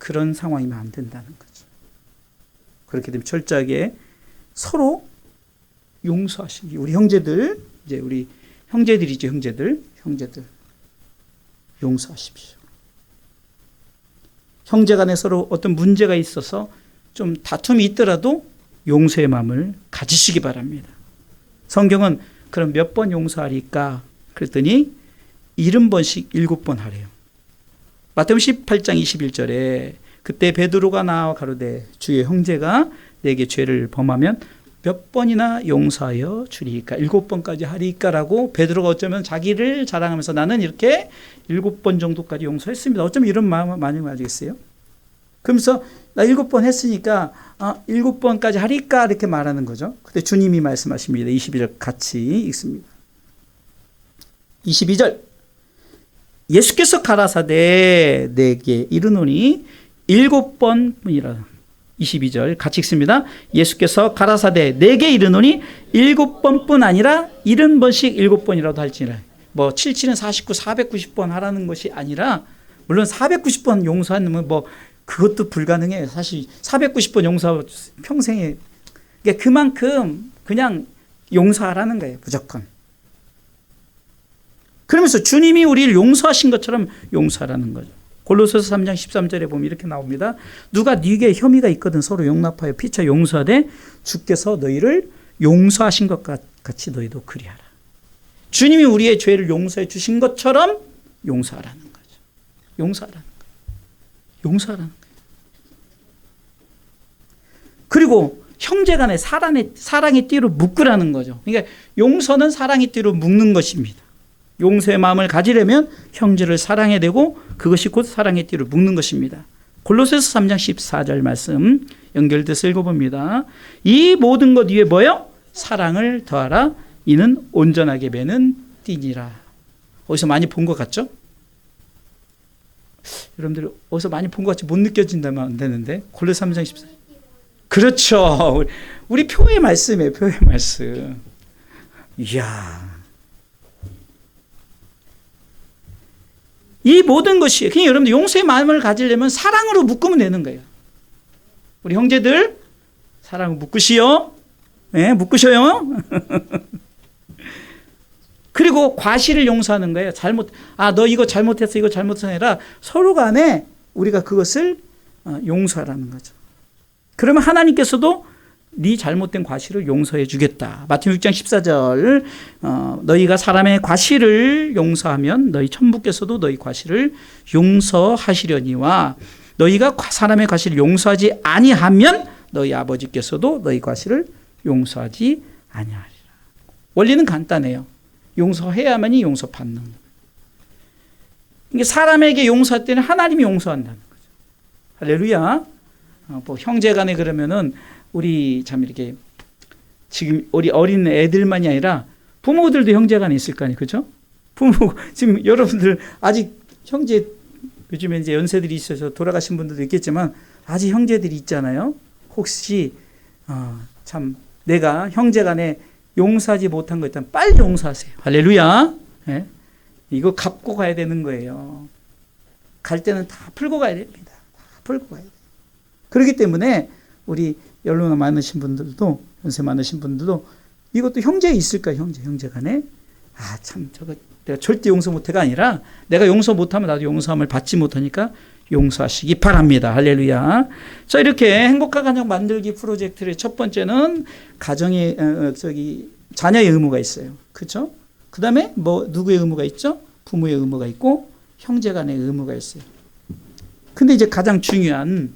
그런 상황이면 안 된다는 거죠. 그렇게 되면 철저하게 서로 용서하시기. 우리 형제들, 이제 우리 형제들이죠, 형제들. 형제들. 용서하십시오. 형제 간에 서로 어떤 문제가 있어서 좀 다툼이 있더라도 용서의 마음을 가지시기 바랍니다. 성경은 그럼 몇 번 용서하리까? 그랬더니 일흔 번씩 일곱 번 하래요. 마태복음 18장 21절에 그때 베드로가 나와 가로되 주의 형제가 내게 죄를 범하면 몇 번이나 용서하여 주리까 일곱 번까지 하리까라고 베드로가 어쩌면 자기를 자랑하면서 나는 이렇게 일곱 번 정도까지 용서했습니다. 어쩌면 이런 마음을 많이 가지겠어요? 그러면서 나 일곱 번 했으니까 아, 일곱 번까지 하리까 이렇게 말하는 거죠. 그때 주님이 말씀하십니다. 22절 같이 읽습니다. 22절 예수께서 가라사대 내게 이르노니 일곱 번뿐이라 22절 같이 읽습니다. 예수께서 가라사대 내게 이르노니 일곱 번뿐 아니라 일흔 번씩 일곱 번이라도 할지니라. 뭐 77은 49, 490번 하라는 것이 아니라 물론 490번 용서하는 뭐 그것도 불가능해요. 사실 490번 용서 평생에 그러니까 그만큼 그냥 용서하라는 거예요. 무조건. 그러면서 주님이 우리를 용서하신 것처럼 용서하라는 거죠. 골로새서 3장 13절에 보면 이렇게 나옵니다. 누가 네게 혐의가 있거든 서로 용납하여 피차 용서하되 주께서 너희를 용서하신 것 같이 너희도 그리하라. 주님이 우리의 죄를 용서해 주신 것처럼 용서하라는 거죠. 용서하라는 거예요. 용서하라는. 그리고 형제간의 사랑의 사랑의 띠로 묶으라는 거죠. 그러니까 용서는 사랑의 띠로 묶는 것입니다. 용서의 마음을 가지려면 형제를 사랑해야 되고 그것이 곧 사랑의 띠로 묶는 것입니다. 골로새서 3장 14절 말씀 연결돼서 읽어봅니다. 이 모든 것 위에 뭐요? 사랑을 더하라. 이는 온전하게 매는 띠니라. 어디서 많이 본 것 같죠? 여러분들 어디서 많이 본 것 같이 못 느껴진다면 안 되는데 골로새 3장 14. 그렇죠. 우리 표의 말씀이에요. 표의 말씀. 이야. 이 모든 것이 그냥 여러분들 용서의 마음을 가지려면 사랑으로 묶으면 되는 거예요. 우리 형제들 사랑을 묶으시오. 네, 묶으셔요. 그리고 과실을 용서하는 거예요. 잘못 아 너 이거 잘못했어 이거 잘못했어 아니라 서로 간에 우리가 그것을 어, 용서하라는 거죠. 그러면 하나님께서도 네 잘못된 과실을 용서해 주겠다. 마태복음 6장 14절 어, 너희가 사람의 과실을 용서하면 너희 천부께서도 너희 과실을 용서하시려니와 너희가 사람의 과실을 용서하지 아니하면 너희 아버지께서도 너희 과실을 용서하지 아니하리라. 원리는 간단해요. 용서해야만이 용서받는 이게 사람에게 용서할 때는 하나님이 용서한다는 거죠. 할렐루야. 어, 뭐 형제간에 그러면은 우리 참 이렇게 지금 우리 어린 애들만이 아니라 부모들도 형제간에 있을 거 아니에요, 그렇죠? 부모 지금 여러분들 아직 형제 요즘에 이제 연세들이 있어서 돌아가신 분들도 있겠지만 아직 형제들이 있잖아요. 혹시 어, 참 내가 형제간에 용서하지 못한 거 있다면 빨리 용서하세요. 할렐루야. 네? 이거 갚고 가야 되는 거예요. 갈 때는 다 풀고 가야 됩니다. 다 풀고 가야 돼요. 그렇기 때문에 우리 연로나 많으신 분들도 연세 많으신 분들도 이것도 형제 있을까 형제 형제 간에 아 참 저거 내가 절대 용서 못해가 아니라 내가 용서 못하면 나도 용서함을 받지 못하니까 용서하시기 바랍니다. 할렐루야. 자 이렇게 행복한 가정 만들기 프로젝트의 첫 번째는 가정의 어, 저기 자녀의 의무가 있어요. 그렇죠? 그다음에 뭐 누구의 의무가 있죠? 부모의 의무가 있고 형제 간의 의무가 있어요. 근데 이제 가장 중요한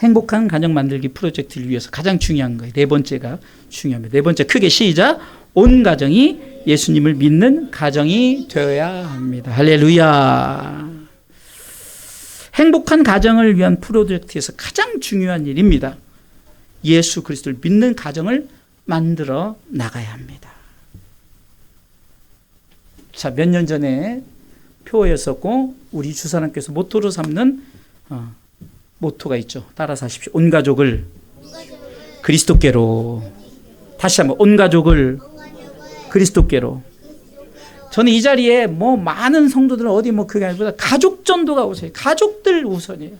행복한 가정 만들기 프로젝트를 위해서 가장 중요한 거예요. 네 번째가 중요합니다. 네 번째 크게 시작. 온 가정이 예수님을 믿는 가정이 되어야 합니다. 할렐루야. 행복한 가정을 위한 프로젝트에서 가장 중요한 일입니다. 예수 그리스도를 믿는 가정을 만들어 나가야 합니다. 자, 몇 년 전에 표어였었고 우리 주사람께서 모토로 삼는 어, 모토가 있죠. 따라서 하십시오. 온 가족을 그리스도께로 다시 한번 온 가족을 그리스도께로 저는 이 자리에 뭐 많은 성도들은 어디 뭐 그게 아니라 가족 전도가 우선 가족들 우선이에요.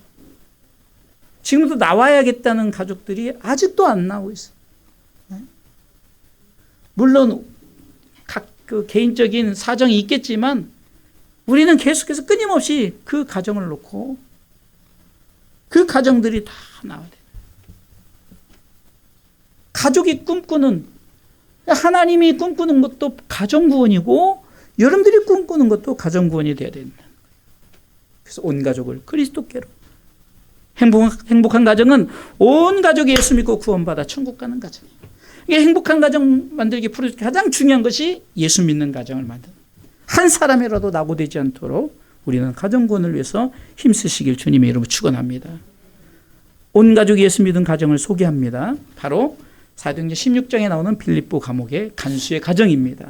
지금도 나와야겠다는 가족들이 아직도 안 나오고 있어요. 네? 물론 각 그 개인적인 사정이 있겠지만 우리는 계속해서 끊임없이 그 가정을 놓고 그 가정들이 다 나와야 돼요. 가족이 꿈꾸는 하나님이 꿈꾸는 것도 가정 구원이고 여러분들이 꿈꾸는 것도 가정 구원이 돼야 된다. 그래서 온 가족을 그리스도께로 행복, 행복한 가정은 온 가족이 예수 믿고 구원받아 천국 가는 가정이에요. 이게 행복한 가정 만들기 프로 가장 중요한 것이 예수 믿는 가정을 만드는 한 사람이라도 낙오되지 않도록 우리는 가정 구원을 위해서 힘쓰시길 주님의 이름으로 축원합니다. 온 가족이 예수 믿은 가정을 소개합니다. 바로 사도행전 16장에 나오는 빌립보 감옥의 간수의 가정입니다.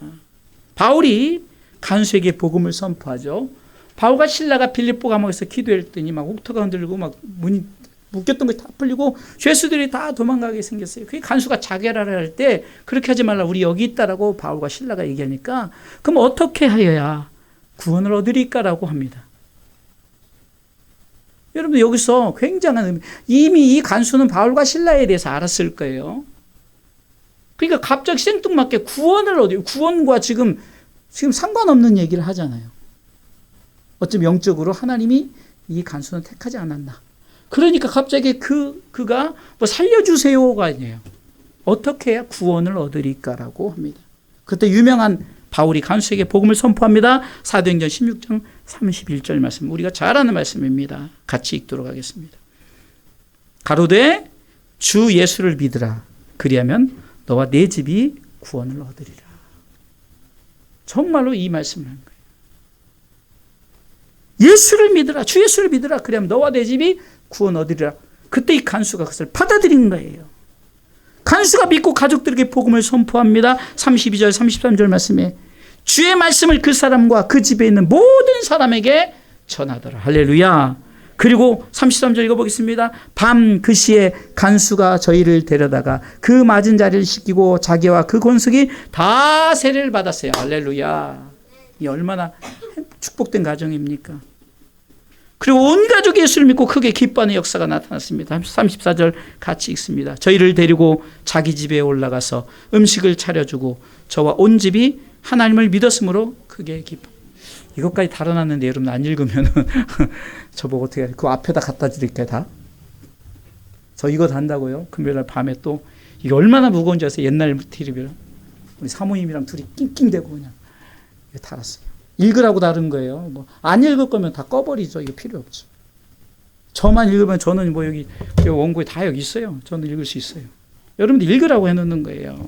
바울이 간수에게 복음을 선포하죠. 바울과 신라가 빌립보 감옥에서 기도했더니 막 옥터가 흔들리고 막 문이 묶였던 것이 다 풀리고 죄수들이 다 도망가게 생겼어요. 그게 간수가 자결하라 할 때 그렇게 하지 말라 우리 여기 있다라고 바울과 신라가 얘기하니까 그럼 어떻게 하여야 구원을 얻으리까라고 합니다. 여러분 여기서 굉장한 의미, 이미 이 간수는 바울과 신라에 대해서 알았을 거예요. 그러니까 갑자기 생뚱맞게 구원을 얻어요. 구원과 지금 지금 상관없는 얘기를 하잖아요. 어쩜 영적으로 하나님이 이 간수는 택하지 않았나. 그러니까 갑자기 그 그가 뭐 살려주세요가 아니에요. 어떻게 해야 구원을 얻으리까라고 합니다. 그때 유명한 바울이 간수에게 복음을 선포합니다. 사도행전 16장 31절 말씀 우리가 잘 아는 말씀입니다. 같이 읽도록 하겠습니다. 가로되 주 예수를 믿으라. 그리하면 너와 내 집이 구원을 얻으리라. 정말로 이 말씀을 한 거예요. 예수를 믿으라. 주 예수를 믿으라. 그러면 너와 내 집이 구원 얻으리라. 그때 이 간수가 그것을 받아들인 거예요. 간수가 믿고 가족들에게 복음을 선포합니다. 32절, 33절 말씀에 주의 말씀을 그 사람과 그 집에 있는 모든 사람에게 전하더라. 할렐루야. 그리고 33절 읽어보겠습니다. 밤 그 시에 간수가 저희를 데려다가 그 맞은 자리를 씻기고 자기와 그 권속이 다 세례를 받았어요. 할렐루야. 이 얼마나 축복된 가정입니까? 그리고 온 가족이 예수를 믿고 크게 기뻐하는 역사가 나타났습니다. 34절 같이 읽습니다. 저희를 데리고 자기 집에 올라가서 음식을 차려주고 저와 온 집이 하나님을 믿었으므로 크게 기뻐. 이것까지 달아놨는데 여러분 안 읽으면 저보고 어떻게 해요? 그 앞에다 갖다 드릴까요 다? 저 이거 단다고요? 금요일 날 밤에 또 이게 얼마나 무거운지 아세요? 옛날 TV랑 우리 사모님이랑 둘이 낑낑대고 그냥 이거 달았어요. 읽으라고 다른 거예요. 뭐 안 읽을 거면 다 꺼버리죠. 이게 필요 없죠. 저만 읽으면 저는 뭐 여기 원고에 다 여기 있어요. 저는 읽을 수 있어요. 여러분들 읽으라고 해놓는 거예요.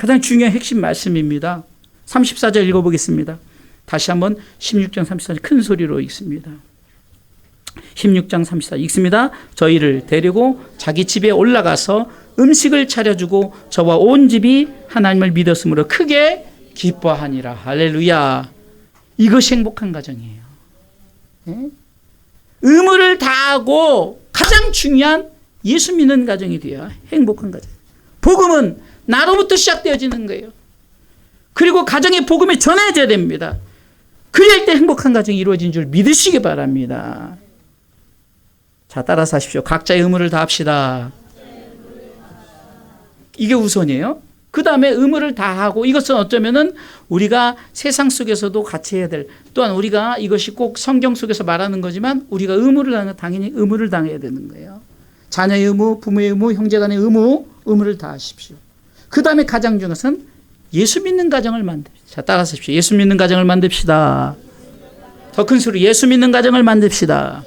가장 중요한 핵심 말씀입니다. 34절 읽어보겠습니다. 다시 한번 16장 34절 큰 소리로 읽습니다. 16장 34절 읽습니다. 저희를 데리고 자기 집에 올라가서 음식을 차려주고 저와 온 집이 하나님을 믿었으므로 크게 기뻐하니라. 할렐루야. 이것이 행복한 가정이에요. 예? 의무를 다하고 가장 중요한 예수 믿는 가정이 되어야 행복한 가정. 복음은 나로부터 시작되어지는 거예요. 그리고 가정의 복음이 전해져야 됩니다. 그럴 때 행복한 가정이 이루어진 줄 믿으시기 바랍니다. 자, 따라서 하십시오. 각자의 의무를 다합시다. 이게 우선이에요. 그 다음에 의무를 다하고 이것은 어쩌면은 우리가 세상 속에서도 같이 해야 될 또한 우리가 이것이 꼭 성경 속에서 말하는 거지만 우리가 의무를 당해 당연히 의무를 당해야 되는 거예요. 자녀의 의무, 부모의 의무, 형제간의 의무, 의무를 다하십시오. 그 다음에 가장 중요한 것은 예수 믿는 가정을 만듭시다. 자, 따라하십시오. 예수 믿는 가정을 만듭시다. 더 큰 소리, 예수 믿는 가정을 만듭시다.